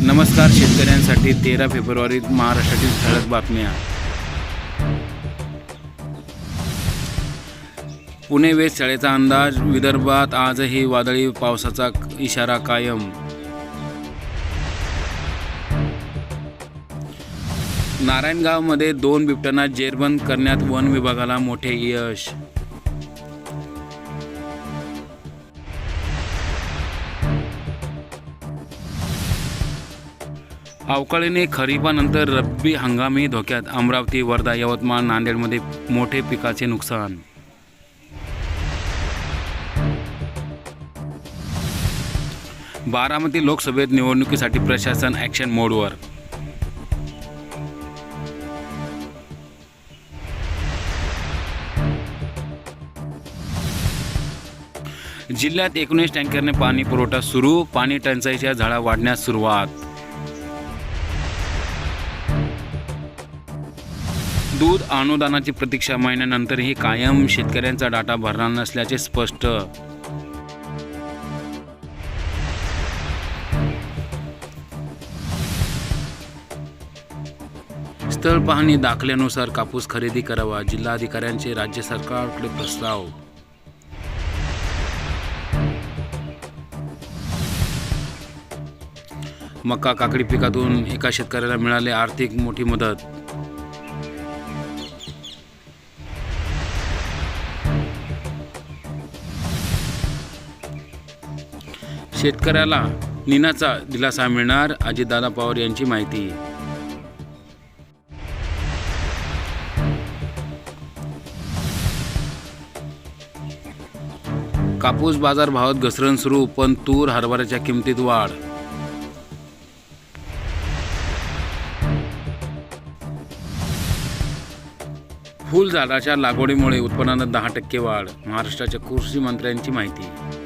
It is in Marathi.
नमस्कार शेतकऱ्यांसाठी तेरा फेब्रुवारीत महाराष्ट्रातील ठळक बातम्या. पुणे वेधशाळेचा अंदाज विदर्भात आजही वादळी पावसाचा इशारा कायम. नारायणगावमध्ये दोन बिबट्यांना जेरबंद करण्यात वन विभागाला मोठे यश. अवकाळीने खरीपानंतर रब्बी हंगामी धोक्यात अमरावती वर्धा यवतमाळ नांदेडमध्ये मोठे पिकाचे नुकसान. बारामती लोकसभेत निवडणुकीसाठी प्रशासन ॲक्शन मोडवर जिल्ह्यात एकोणीस टँकरने पाणी पुरवठा सुरू पाणी टंचाईच्या झाडा वाढण्यास सुरुवात. दूध अनुदानाची प्रतीक्षा महिन्यानंतरही कायम शेतकऱ्यांचा डाटा भरणार नसल्याचे स्पष्ट. स्थळ पाहणी दाखल्यानुसार कापूस खरेदी करावा जिल्हाधिकाऱ्यांचे राज्य सरकारकडे प्रस्ताव. मका काकडी पिकातून एका शेतकऱ्याला मिळाले आर्थिक मोठी मदत. शेतकऱ्याला निनाचा दिलासा मिळणार अजितदादा पवार यांची माहिती. कापूस बाजार भावात घसरण सुरू पण तूर हरभऱ्याच्या किमतीत वाढ. फुलझाडाच्या लागवडीमुळे उत्पन्नात दहा टक्के वाढ महाराष्ट्राच्या कृषी मंत्र्यांची माहिती.